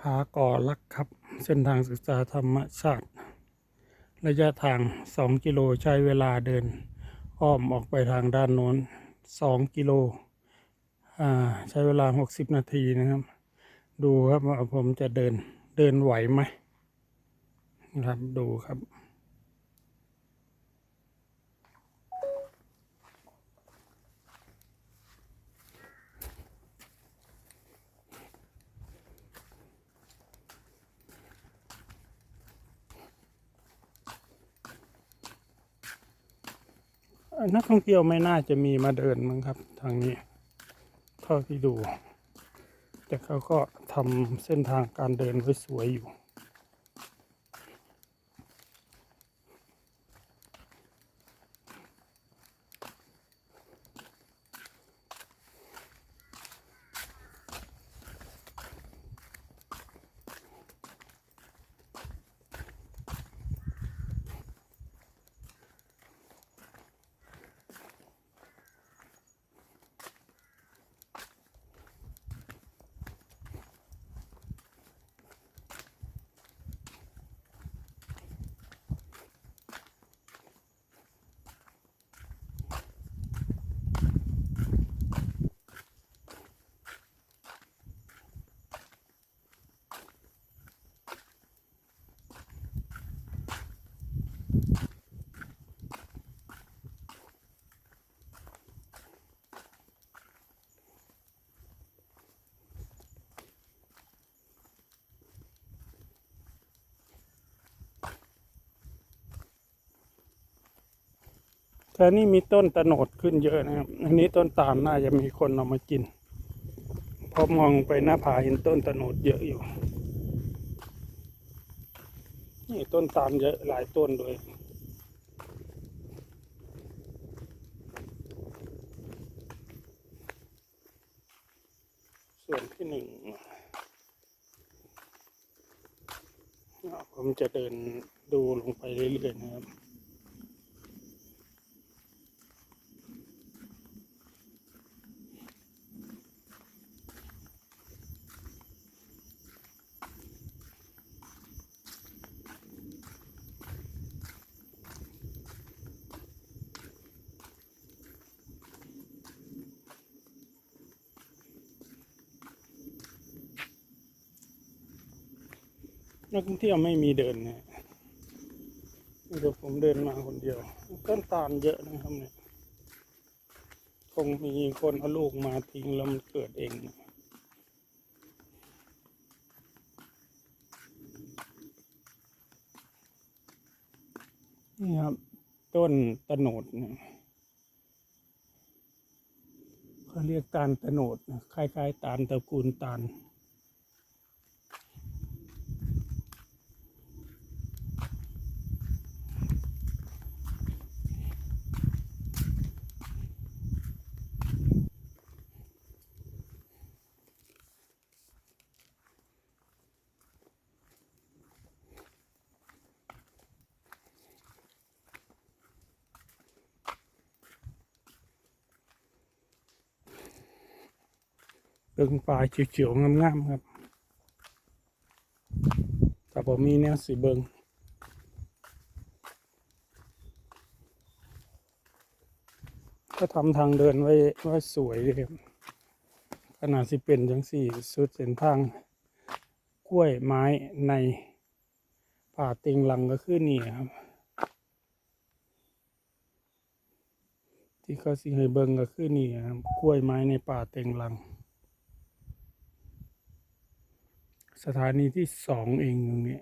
ผาก่อลักครับ เส้นทางศึกษาธรรมชาติระยะทาง 2 กิโลใช้เวลาเดิน อ้อมออกไปทางด้านโน้น 2 กิโลอ่าใช้เวลา 60 นาทีนะครับ ดูครับว่าผมจะเดินเดินไหวไหมนะครับดูครับ นักท่องเที่ยวไม่น่าจะมีมาเดินมั้งครับ ทางนี้ เท่าที่ดู แต่เขาก็ทำเส้นทางการเดินไว้สวยอยู่ แต่นี่มีต้นตะโหนดขึ้นเยอะนะครับ อันนี้ต้นตาลน่าจะมีคนเอามากินเพราะมองไปหน้าผาเห็นต้นตะโหนดเยอะอยู่ นี่ต้นตาลเยอะหลายต้นด้วยส่วนที่หนึ่งผมจะเดินดูลงไปเรื่อยๆนะครับ นักท่องเที่ยวไม่มีเดินเนี่ยเดี๋ยวผมเดินมาคนเดียว ต้นตาลเยอะนะครับเนี่ย คงมีคนเอาลูกมาทิ้งแล้วมันเกิดเองนะนี่ครับ ต้นตะโหนดเนี่ยเขาเรียกตาลตะโหนดคล้ายๆตาลตระกูลตาล เบิ่งปลายเขียวๆงามๆครับแต่ผมมีแนวสีเบิงก็ทำทางเดินไว้ไว้สวยเลยครับขนาดสิเป็นจังสี่สุดเส้นทาง กล้วยไม้ในป่าเต็งลังก็คือนี่ครับ ที่เขาสิให้เบิงก็คือนี่ครับ กล้วยไม้ในป่าเต็งลัง สถานีที่สองเองตรงนี้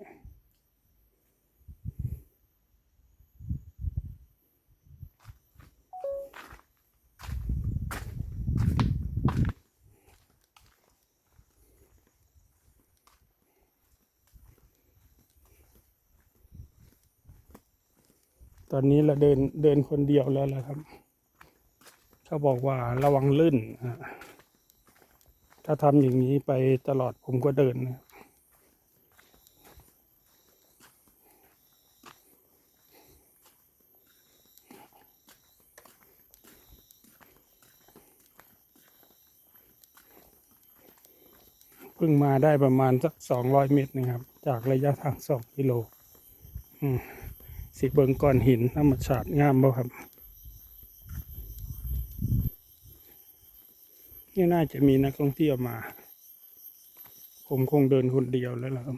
ตอนนี้เราเดินเดินคนเดียวแล้วล่ะครับ เขาบอกว่าระวังลื่น ถ้าทำอย่างนี้ไปตลอดผมก็เดินนะ พิ่งมาได้ประมาณสักสองร้อยเมตรนะครับ จากระยะทางสองกิโลสีเบิงก้อนหินธรรมชาติงามบ่ครับ นี่น่าจะมีนักท่องเที่ยวมา ผมคงเดินคนเดียวแล้วล่ะครับ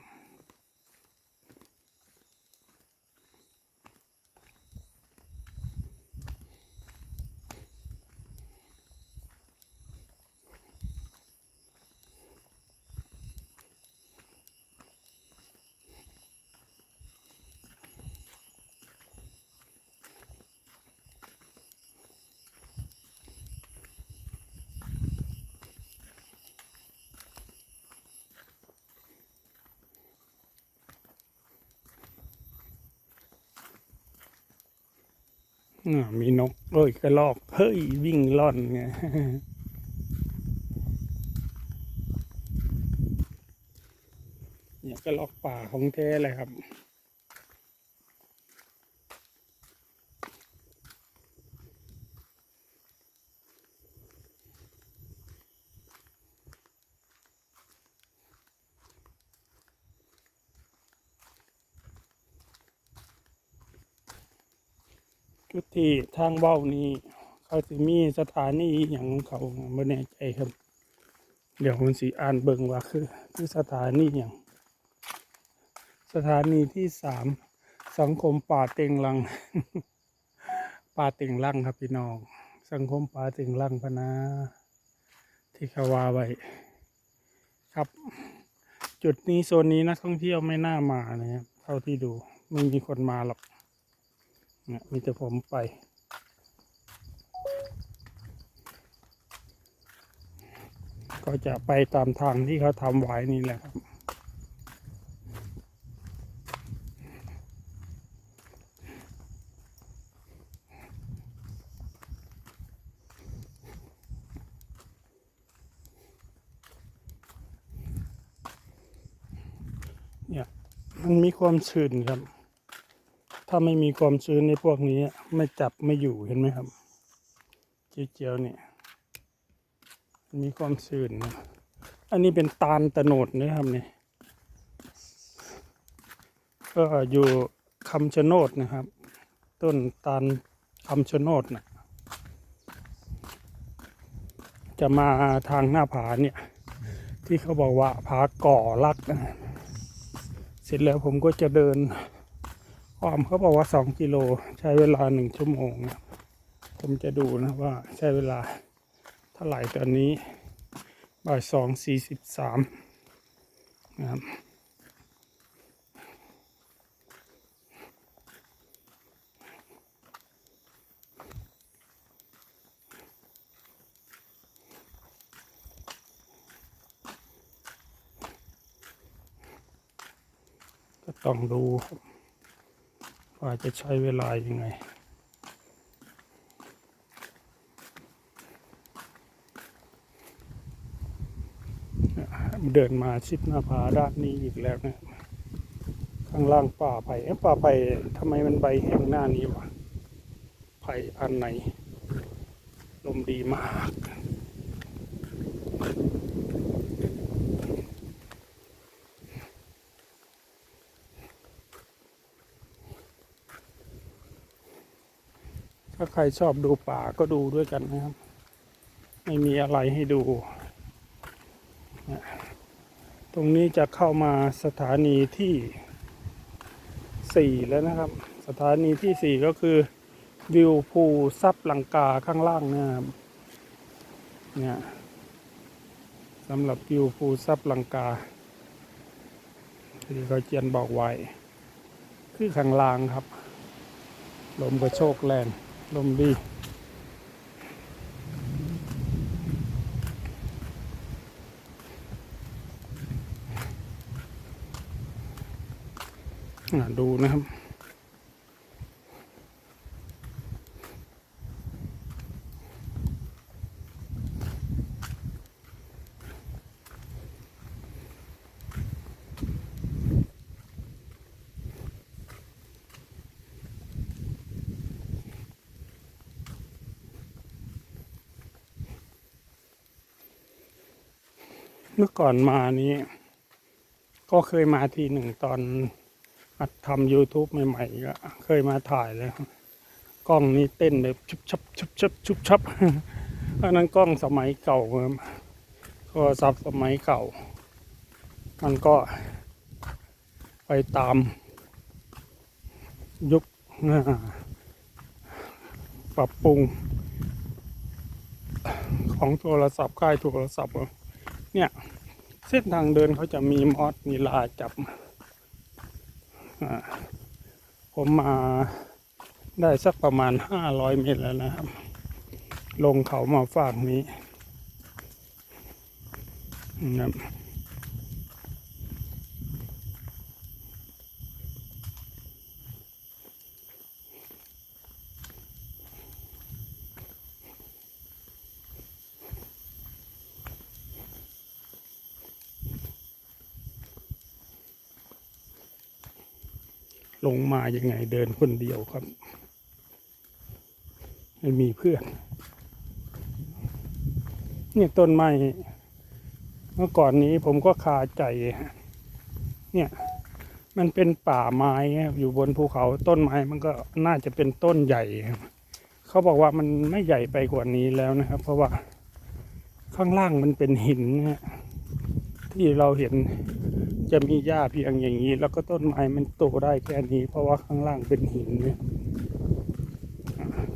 มีนกเอ้ยกระลอกเฮ้ยวิ่งล่อนไงเนี่ยกระลอกป่าของแท้เลยครับ จุดที่ทางเว้านี้เขาสิมีสถานีอย่างของเขาไม่แน่ใจครับ เดี๋ยวผมสิอ่านเบิ่งว่าคือ คือสถานีอย่าง สถานีที่สามสังคมป่าเต็งลัง ป่าเต็งลังครับพี่น้อง สังคมป่าเต็งลังพนาที่เขาว่าไว้ครับ จุดนี้โซนนี้นักท่องเที่ยวไม่น่ามานะครับเท่าที่ดูไม่มีคนมาหรอก เนี่ยมีแต่ผมไป ก็จะไปตามทางที่เขาทำไว้นี่แหละครับเนี่ยมันมีความชื้นครับ ถ้าไม่มีความชื้นในพวกนี้ไม่จับไม่อยู่เห็นไหมครับ เจียวๆเนี่ยมีความชื้นนะอันนี้เป็นตาลตะโนดนะครับเนี่ยก็อยู่คำชะโนดนะครับ ต้นตาลคำชะโนดนะจะมาทางหน้าผาเนี่ย ที่เขาบอกว่าผาก่อลักนะเสร็จแล้วผมก็จะเดิน อ้อมเขาบอกว่าสองกิโลใช้เวลาหนึ่งชั่วโมงนะผมจะดูนะว่าใช้เวลาเท่าไหร่ตอนนี้บ่ายสองสี่สิบสามนะครับก็ต้องดูครับ ว่าจะใช้เวลายังไง เดินมาชิดหน้าผาด้านนี้อีกแล้วนะข้างล่างป่าไผ่เอ๊ะป่าไผ่ทำไมมันใบแห้งหน้านี้วะไผ่อันไหน ลมดีมาก ใครชอบดูป่าก็ดูด้วยกันนะครับ ไม่มีอะไรให้ดู ตรงนี้จะเข้ามาสถานีที่สี่แล้วนะครับ สถานีที่สี่ก็คือวิวภูซับลังกาข้างล่างนะครับเนี่ยสำหรับวิวภูซับลังกาที่เขาเจียนบอกไว้ คือข้างล่างครับ ลมกระโชกแรง ลมดีอ่าดูนะครับ มื่อก่อนมานี้ ก็เคยมาทีหนึ่งตอนอัดทำ YouTube ใหม่ๆก็เคยมาถ่ายแล้วกล้องนี้เต้นแบบชุบชับชุบชับชุบชับอันนั้นกล้องสมัยเก่าครับโทรศัพท์สมัยเก่า มันก็ไปตามยุคอ่าปรับปรุงของโทรศัพท์ค่ายโทรศัพท์ เนี่ย เส้นทางเดินเขาจะมีมอสมีลาจับ ผมมาได้สักประมาณห้าร้อยเมตรแล้วนะครับ ลงเขามาฝั่งนี้นะครับ ลงมายังไงเดินคนเดียวครับ ไม่มีเพื่อน เนี่ยต้นไม้เมื่อก่อนนี้ผมก็คาใจ เนี่ย มันเป็นป่าไม้อยู่บนภูเขาต้นไม้มันก็น่าจะเป็นต้นใหญ่เขาบอกว่ามันไม่ใหญ่ไปกว่านี้แล้วนะครับ เพราะว่าข้างล่างมันเป็นหินนะที่เราเห็น จะมีหญ้าเพียงอย่างนี้ แล้วก็ต้นไม้มันโตได้แค่นี้ เพราะว่าข้างล่างเป็นหินเนี่ย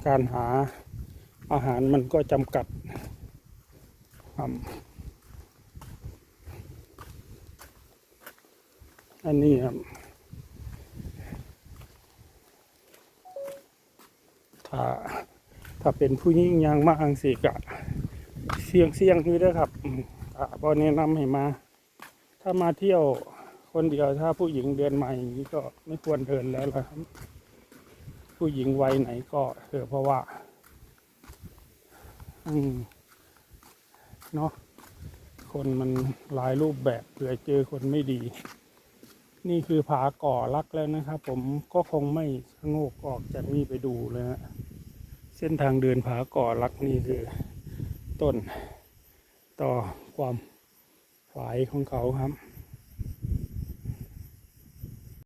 การหาอาหารมันก็จำกัดครับอันนี้ครับถ้าถ้าเป็นผู้หญิงยางมาอังสีกะเสี่ยงเสี่ยงอยู่ด้วยครับอ่าบอแนะนำให้มา ถ้ามาเที่ยวคนเดียวถ้าผู้หญิงเดินมาอย่างนี้ก็ไม่ควรเดินแล้วละครับ ผู้หญิงวัยไหนก็เถอะเพราะว่า อืมเนาะคนมันหลายรูปแบบเผื่อเจอคนไม่ดี นี่คือผาก่อรักแล้วนะครับ ผมก็คงไม่โงกออกจากนี่ไปดูเลยฮะเส้นทางเดินผาก่อรักนี่คือ ต้นต่อความ ฝายของเขาครับ